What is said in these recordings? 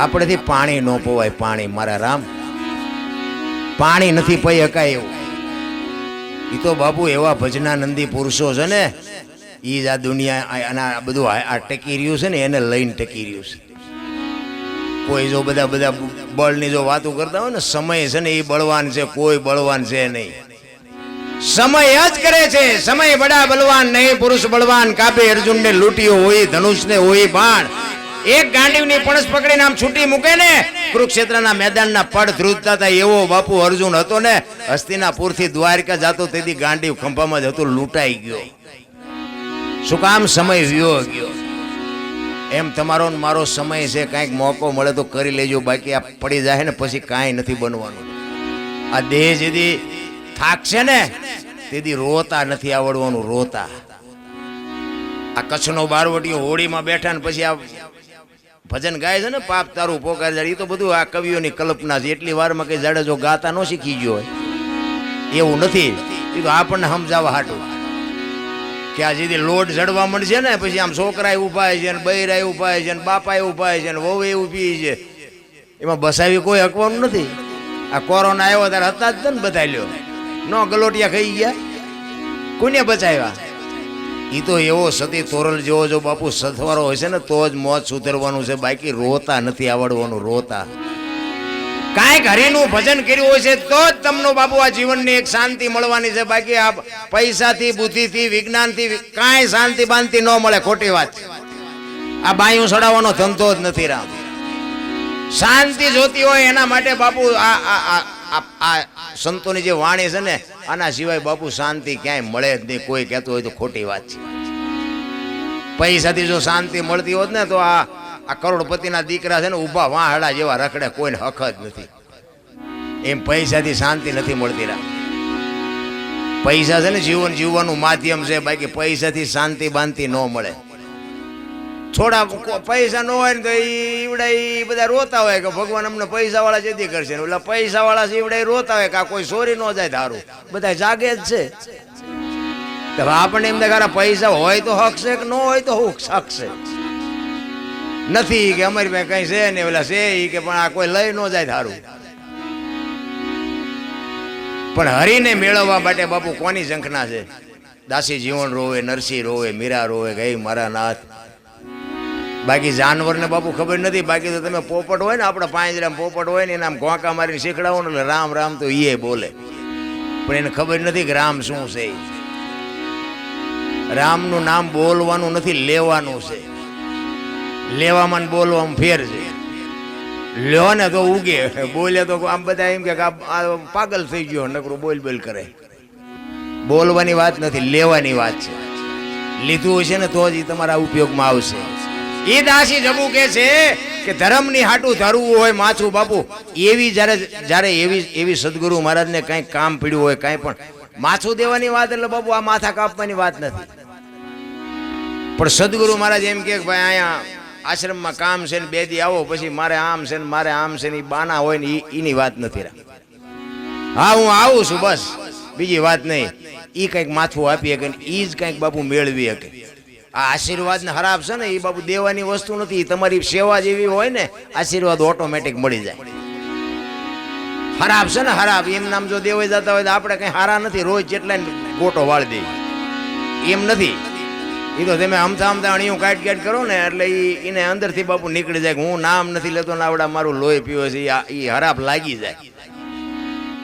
આપણેથી પાણી ન પોવાય, પાણી મારા રામ. પાણી નથી પઈ શકાય એવું. એ તો બાપુ એવા ભજનાનંદી પુરુષો છે ને એ જ આ દુનિયા, આ- અને આ બધું આ ટકી રહ્યું છે ને, એને લઈને ટકી રહ્યું છે. કોઈ જો બધા બધા બળની જો વાતો કરતા હોય ને, સમય છે ને એ બળવાન છે, કોઈ બળવાન છે નહીં. સમય જ કરે છે, સમય બડા બળવાન નહીં, પુરુષ બળવાન. કાપે અર્જુનને લૂંટ્યો હોય, ધનુષને હોય, બાણ. એક ગાંડીવની પણસ પકડીને આમ છૂટી મૂકે ને, કુરુક્ષેત્રના મેદાનના પડ ધ્રુજતા હતા એવો બાપુ અર્જુન હતો ને, હસ્તિનાપુરથી દ્વારકા જતો તેથી ગાંડીવ ખંભામાં જ હતો, લૂંટાઈ ગયો. શું કામ સમય વ્યો ગયો? એમ તમારો મારો સમય છે, કાંઈક મોકો મળે તો કરી લેજો, બાકી આ પડી જાય ને પછી કાંઈ નથી બનવાનું. આ દેહ જેથી થાકશે ને, તેથી રોતા નથી આવડવાનું, રોતા. આ કચ્છનો બારવટીઓ હોળીમાં બેઠા ને પછી આ ભજન ગાય છે ને, પાપ તારું પોકાર જાય એ તો બધું આ કવિઓની કલ્પના છે. એટલી વારમાં કઈ જાડે જો ગાતા ન શીખી ગયો હોય. એવું નથી. એ તો આપણને સમજાવવા હાટું. કે આ જેથી લોટ જડવા મળશે ને, પછી આમ છોકરા ઊભા છે ને બૈરા ઊભા છે ને બાપા ઊભા છે ને વહુ ઊભી છે. એમાં બસાવી કોઈ હકવાનું નથી. આ કોરોના આવ્યો ત્યારે હતા જ ને બધા લ્યો. ન ગલોટિયા ખાઈ ગયા. કોને બચાવ્યા? એ તો એવો સતી તોરલ જેવો જો બાપુ સથવારો હશે ને, તો જ મોત સુધરવાનું છે. બાકી રોતા નથી, આવડવાનું, રોતા. કાંઈક હરિનું ભજન કર્યું હોય છે, તો જ તમને બાપુ આ જીવનની એક શાંતિ મળવાની છે. બાકી આ પૈસાથી, બુદ્ધિથી, વિજ્ઞાનથી, કાંઈ શાંતિ બાંતિ ન મળે, ખોટી વાત. આ બાયું સડાવવાનો ધંધો જ નથી રામ. શાંતિ જોતી હોય એના માટે બાપુ આ આ આ સંતોની જે વાણી છે ને, આના સિવાય બાપુ શાંતિ ક્યાંય મળે જ નહીં. કોઈ કહેતું હોય તો ખોટી વાત છે. પૈસાથી જો શાંતિ મળતી હોત ને, તો આ આ કરોડપતિના દીકરા છે ને, ઊભા વાહડા જેવા રખડે, કોઈને હક જ નથી. એમ પૈસાથી શાંતિ નથી મળતી રા પૈસા છે ને, જીવન જીવવાનું માધ્યમ છે. બાકી પૈસાથી શાંતિ બાંતિ ન મળે. થોડા પૈસા ન હોય ને તો ઈવડા બધા રોતા હોય કે ભગવાન અમને પૈસા વાળા જેથી કરશે ને. ઓલા પૈસા વાળા છે ઈવડા રોતા હોય કે આ કોઈ ચોરી ન જાય ધારું. બધા જાગે જ છે. તો હવે આપણને એમ થાય પૈસા હોય તો હક છે કે ન હોય તો હું છે. નથી કે અમારી પાસે કઈ છે ને ઓલા છે ઈ કે પણ આ કોઈ લઈ ન જાય ધારું. પણ હરીને મેળવવા માટે બાપુ કોની ઝંખના છે? દાસી જીવન રોવે, નરસિંહ રોવે, મીરા રોવે ગઈ મારા નાથ બાકી જાનવરને બાપુ ખબર નથી, બાકી તો તમે પોપટ હોય ને, આપણા પાંજરામાં પોપટ હોય ને, એના આમ ઘોંકા મારીને શીખડાવો ને એટલે રામ રામ તો એ બોલે. પણ એને ખબર નથી કે રામ શું છે. રામનું નામ બોલવાનું નથી, લેવાનું છે. લેવામાં ને બોલવામાં ફેર છે. લ્યો ને તો ઉગે. બોલે તો આમ બધા એમ કે પાગલ થઈ ગયો, નકરું બોલ બોલ કરે. બોલવાની વાત નથી, લેવાની વાત છે. લીધું હશે ને તો જ એ તમારા ઉપયોગમાં આવશે. એ દાસી જબુ કે છે કે ધર્મની હાટું ધરવું હોય માથું બાપુ. એવી જ્યારે જ્યારે એવી એવી સદગુરુ મહારાજને કાંઈ કામ પીડ્યું હોય, કાંઈ પણ. માથું દેવાની વાત એટલે બાપુ આ માથા કાપવાની વાત નથી. પણ સદગુરુ મહારાજ એમ કે ભાઈ અહીંયા આશ્રમમાં કામ છે ને બે દી આવો, પછી મારે આમ છે ને મારે આમ છે ને ઈ બાના હોય ને એની વાત નથી હા, હું આવું છું બસ. બીજી વાત નહીં. એ કંઈક માથું આપી શકે ને એ જ કંઈક બાપુ મેળવી શકે. આ આશીર્વાદ ને ખરાબ છે ને, એ બાબુ દેવાની વસ્તુ નથી તમારી સેવા જેવી હોય ને, આશીર્વાદ ઓટોમેટિક મળી જાય. ખરાબ છે ને ખરાબ એમ નામ જો દેવાઈ જતા હોય તો આપણે કઈ હારા નથી, રોજ જેટલા ગોટો વાળી દઈએ. એમ નથી. એ તો તમે આમતા આમતા અણિયું કાટ કાટ કરો ને, એટલે એ એને અંદરથી બાપુ નીકળી જાય હું નામ નથી લેતો ને, આવડા મારું લોહી પીવો છે એ હરાપ લાગી જાય.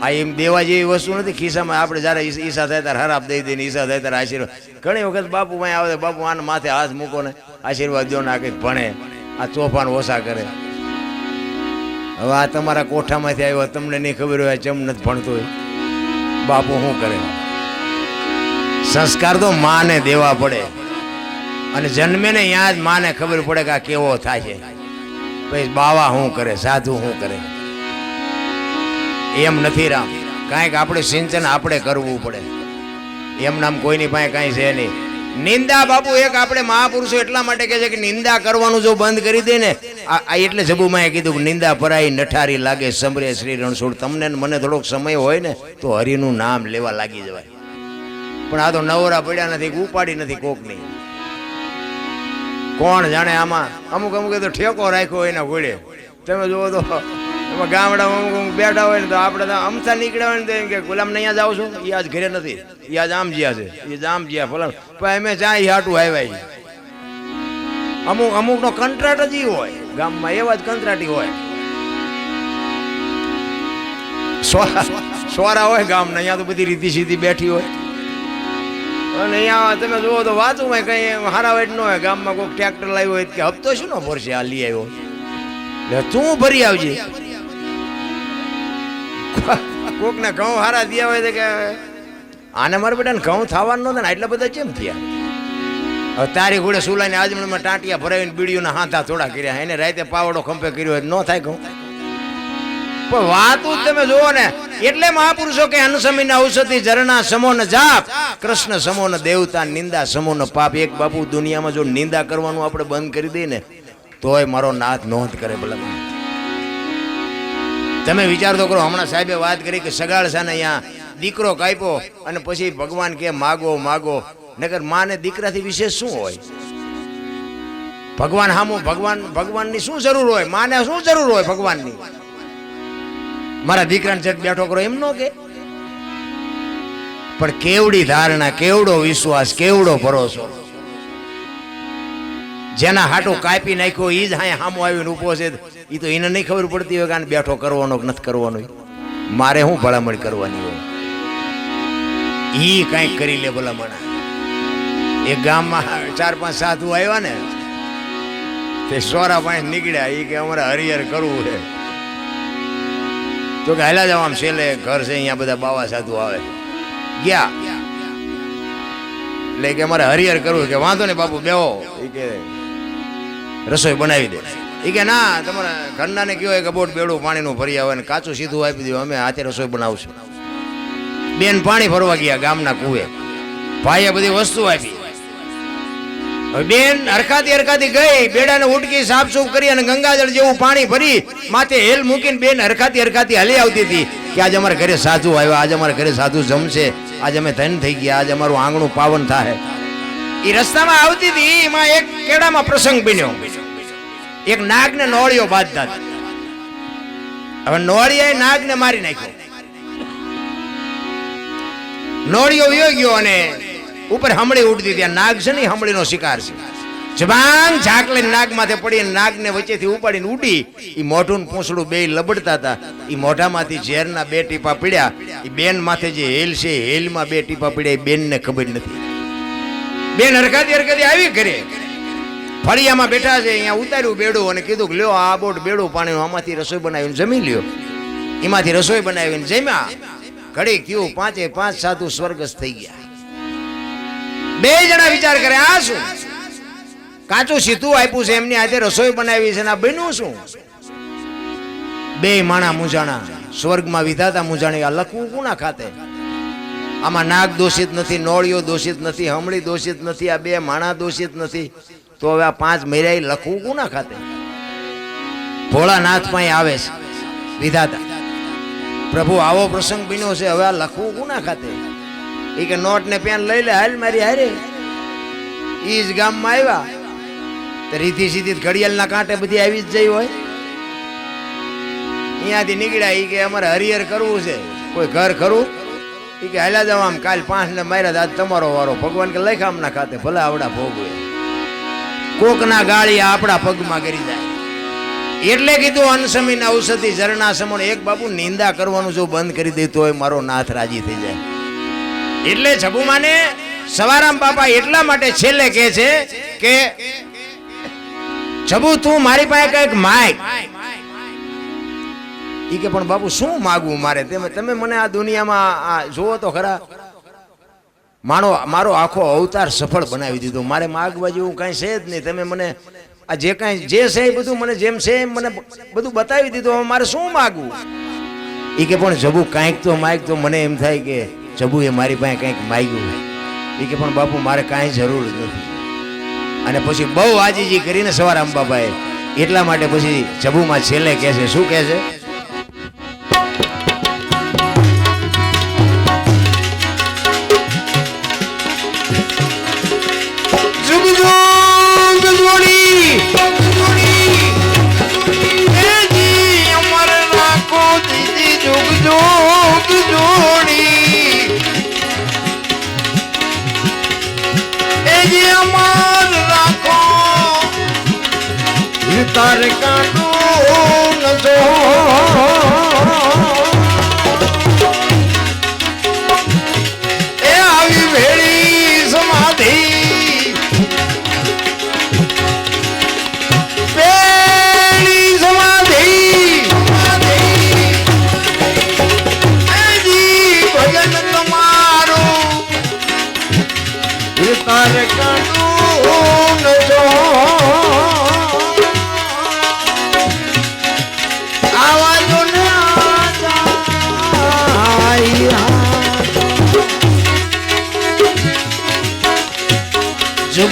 આ એમ દેવા જેવી વસ્તુ નથી. ખિસ્સામાં આપણે જ્યારે ઈશા થાય ત્યારે હરાપ દઈ દઈને ઈસા થાય ત્યારે આશીર્વાદ. ઘણી વખત બાપુ ભાઈ આવે બાપુ આને માથે હાથ મૂકો ને આશીર્વાદ દો ને આ કંઈક ભણે. આ તોફાન ઓછા કરે. હવે આ તમારા કોઠામાંથી આવ્યો તમને નહીં ખબર હોય ચમ નથી ભણતો હોય. બાપુ શું કરે? સંસ્કાર તો માને દેવા પડે. અને જન્મે ને જ માને ખબર પડે કે આ કેવો થાય છે. પછી બાવા શું કરે? સાધુ શું કરે? એમ નથી રામ. કાંઈક આપણે સિંચન આપણે કરવું પડે. એમ નામ કોઈની પાસે કાંઈ છે નહીં. નિંદા બાપુ, એક આપણે મહાપુરુષો એટલા માટે કહે છે કે નિંદા કરવાનું જો બંધ કરી દે ને, આ એટલે જબુમાએ કીધું નિંદા પરાઈ નઠારી લાગે સમરે શ્રી રણછોડ. તમને મને થોડોક સમય હોય ને, તો હરિનું નામ લેવા લાગી જવાય. પણ આ તો નવરા પડ્યા નથી, ઉપાડી નથી કોકની. કોણ જાણે આમાં? અમુક અમુક તો ઠેકો રાખ્યો એના ગોળે તમે જુઓ તો એમાં ગામડામાં બેઠા હોય ને તો આપણે તો અમથા નીકળ્યા હોય ને તો એમ કે, ગુલામ ને અહીંયા જાવ છો. એ આજ ઘરે નથી. એ આજ આમ જ્યાં છે. એ આમ જ્યાં ફલાણ. પણ અમે જ્યાં હાટું આવ્યા. અમુક, અમુકનો કંટ્રાટ જ હોય. ગામમાં એવા જ કંટ્રાટી હોય. સોરા હોય હોય ગામના, અહીંયા તો બધી રીતિ સીધી બેઠી હોય. અને અહીંયા તમે જુઓ તો કઈ હારા વાઈટ ન હોય. ગામમાં કોઈ ટ્રેક્ટર લાવ્યો હોય કે હપ્તો શું નો ભરશે? આ લઈ આવ્યો. તું ભરી આવજે. કોકને ઘઉં હારા દિયા હોય કે આને મારા બેટાને ઘઉં થવાનું નહોતા ને એટલા બધા કેમ થયા? તારી ઘોડે સુલાઈને આજમણમાં ટાંટિયા ભરાવીને બીડીઓના હાથા થોડા કર્યા એને રાતે પાવડો ખંપે કર્યો હોય ન થાય ઘઉં? પણ વાત તમે જુઓ ને, એટલે મહાપુરુષો કે અનુસમીન ઔષધિ ઝરણા સમોન જાપ, કૃષ્ણ સમો ને દેવતા, નિંદા સમો ને પાપ. એક બાપુ દુનિયામાં જો નિંદા કરવાનું આપણે બંધ કરી દઈએ ને, તોય મારો નાથ નોંધ કરે ભલા. તમે વિચાર તો કરો, હમણાં સાહેબે વાત કરી કે સગાળ છે ને અહીંયા દીકરો કાપ્યો અને પછી ભગવાન કે માગો માગો. નગર માને દીકરાથી વિશેષ શું હોય? ભગવાન હામું, ભગવાન, ભગવાનની શું જરૂર હોય? માને શું જરૂર હોય ભગવાનની? મારા દીકરાને ચટ બેઠો કરો, એમ નો કે. પણ કેવડી ધારણા, કેવડો વિશ્વાસ, કેવડો ભરોસો? જેના હાટું કાપી નાખ્યો એ જ હા સામો આવીને ઊભો છે. એ તો એને નહીં ખબર પડતી હોય કે આને બેઠો કરવાનો કે નથી કરવાનો. મારે શું ભલામણ કરવાની હોય? એ કાંઈક કરી લે ભલામણ. એ ગામમાં ચાર પાંચ સાધુ આવ્યા ને, તે સોરા પાંચ નીકળ્યા. એ કે અમારે હરિહર કરવું છે. તો કે હાલા જવા આમ છેલ્લે, ઘર છે, અહીંયા બધા બાવા સાધુ આવે. ગયા. એટલે કે અમારે હરિહર કરવું કે વાંધો નહીં બાપુ, બેહો. એ કે રસોઈ બનાવી દે. એ કે ના, તમારા ઘરના ને કહેવાય કે બોટ બેડું પાણીનું ભરી આવે ને કાચું સીધું આપી દઉં અમે હાથે રસોઈ બનાવશું. બેન પાણી ભરવા ગયા ગામના કુએ ભાઈએ બધી વસ્તુ આપી. બેન હરખાતી હરખાતી ગઈ, બેડાને ઉટકી, સાફસૂફ કરી અને ગંગાજળ જેવું પાણી ભરી માથે હેલ મૂકીને બેન હરખાતી હરખાતી હલી આવતી હતી કે આજે અમારા ઘરે સાધુ આવ્યા, આજે અમારા ઘરે સાધુ જમશે, આજે અમે ધન થઈ ગયા, આજે અમારું આંગણું પાવન થાય એ રસ્તામાં આવતી હતી, એમાં એક કેડામાં પ્રસંગ બન્યો. એક નાગ ને નોળિયો બાંધતા હવે નોળિયા નાગ ને મારી નાખ્યો. નોળિયો વયો ગયો અને ઉપર હમળી ઉડતી ત્યાં નાગ છે ને હમળીનો શિકાર છે. જબાન ઝાકલે નાગ માથે પડી નાગ ને વચ્ચેથી ઉપાડીને ઉડી. એ મોઢું ને પૂંછડું બે લબડતા હતા. ઈ મોઢામાંથી ઝેરના બે ટીપા પીડ્યા. એ બેન માથે જે હેલ છે હેલમાં બે ટીપા પીડ્યા. બેન બેનને ખબર નથી. બેન હરખાતી હરખાતી આવી ઘરે. ફળિયામાં બેઠા છે, અહીંયા ઉતાર્યું બેડું અને કીધું કે લ્યો આ બોટ બેડું પાણી આમાંથી રસોઈ બનાવીને જમી લ્યો. એમાંથી રસોઈ બનાવીને જમ્યા. ઘડી કયું પાંચે પાંચ સાધુ સ્વર્ગસ્થ થઈ ગયા. બે જણા વિચાર કરે આ શું? કાચું સીધું આપ્યું છે, એમની આજે રસોઈ બનાવી છે આ બન્યું શું? બે માણા મૂંઝાણા, સ્વર્ગમાં વિધાતા મૂંઝાણી, આ લખવું કોના ખાતે? આમાં નાગ દોષિત નથી, નોળિયો દોષિત નથી હમળી દોષિત નથી, આ બે માણા દોષિત નથી. તો હવે આ પાંચ મેરાઈ લખવું કોના ખાતે? ભોળાનાથ પાસે આવે છે. વિધાતા. પ્રભુ, આવો પ્રસંગ બન્યો છે. હવે આ લખવું કોના ખાતે? એ કે નોટ ને પેન લઈ લે, હાલ મારી હારે. એ જ ગામમાં આવ્યા. તો રીધી સીધી ઘડિયાળના કાંટે બધી આવી જ જઈ હોય. અહીંયાથી નીકળ્યા. એ કે અમારે હરિહર કરવું છે. કોઈ ઘર ખરું? એ કે હાલ્યા જવા આમ. કાલ પાંચ ને માર્યા આજ તમારો વારો. ભગવાન કે લખામ ના ખાતે? ભલે આવડા ભોગવે કોકના ગાળી આપણા પગમાં કરી જાય. એટલે કીધું, અનસમીન ઔષધિ ઝરણા સમણ એક બાપુ નિંદા કરવાનું જો બંધ કરી દેતો હોય, મારો નાથ રાજી થઈ જાય. એટલે જબુમાને સવારામ બાપા એટલા માટે છેલ્લે કહે છે કે છબુ તું મારી પાસે કંઈક માય ઈ કે, પણ બાપુ, શું માગવું મારે? તમે મને આ દુનિયામાં આ જુઓ તો ખરા મારો મારો આખો અવતાર સફળ બનાવી દીધો. મારે માગવા જેવું કાંઈ છે જ નહીં. તમે મને આ જે કાંઈ, જે છે એ બધું મને જેમ છે એમ મને બધું બતાવી દીધું. મારે શું માગવું? એ કે પણ જબુ કાંઈક તો માગ તો મને એમ થાય કે જબુ એ મારી પાસે કંઈક માગ્યું એ કે પણ બાપુ, મારે કાંઈ જરૂર નથી. અને પછી બહુ આજીજી કરીને સવાર અંબાભાઈ એટલા માટે પછી જબુમાં છેલ્લે કહે છે. શું કહે છે? તારે કાંટો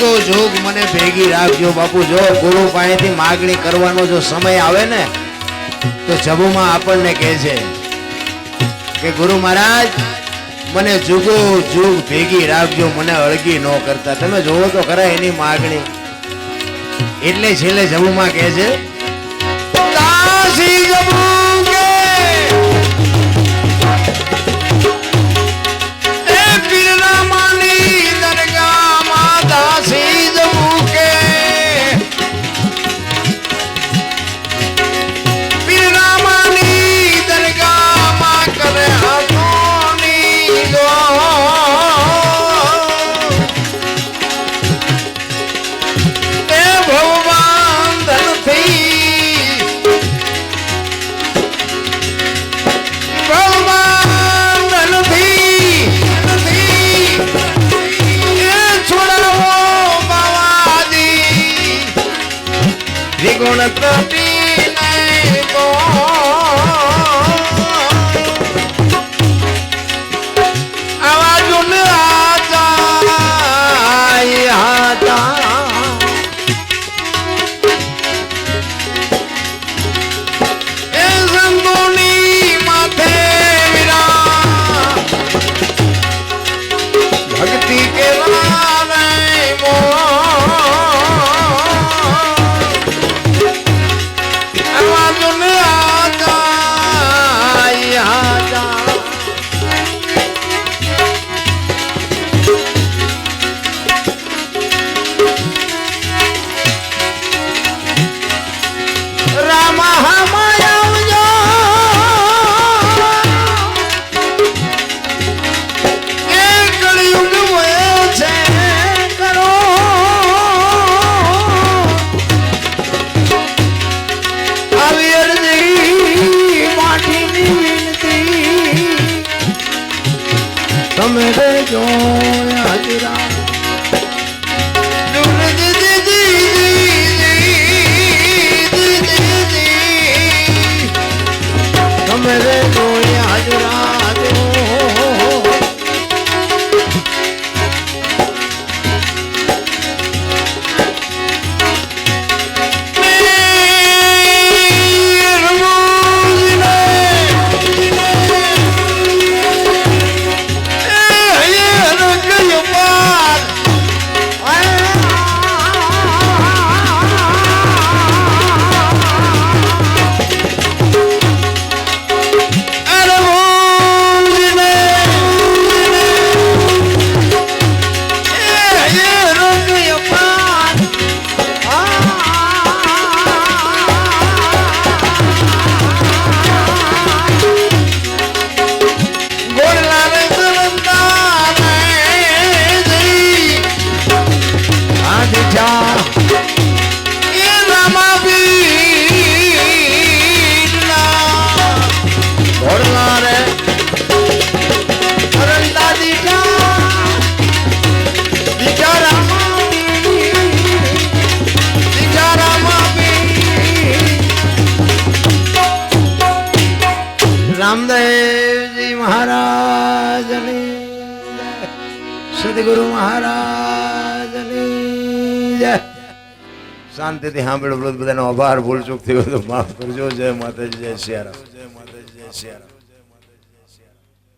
જુગો જોગ મને ભેગી રાખજો બાપુ. જો ગુરુ પાસેથી માગણી કરવાનો જો સમય આવે ને, તો જબુમાં આપણને કહે છે કે ગુરુ મહારાજ, મને જુગો જુગ ભેગી રાખજો, મને અળગી ન કરતા. તમે જોવો તો ખરા એની માગણી. એટલે છેલ્લે જબુમાં કહે છે કાશી જબુ entrando હાજરા તમે મહારાજની જય. શાંતિથી સાંભળો બધાનો આભાર ભૂલ ચૂક થયો તો માફ કરજો. જય માતાજી, જય શિયારામ જય માતાજી જય સિયારામ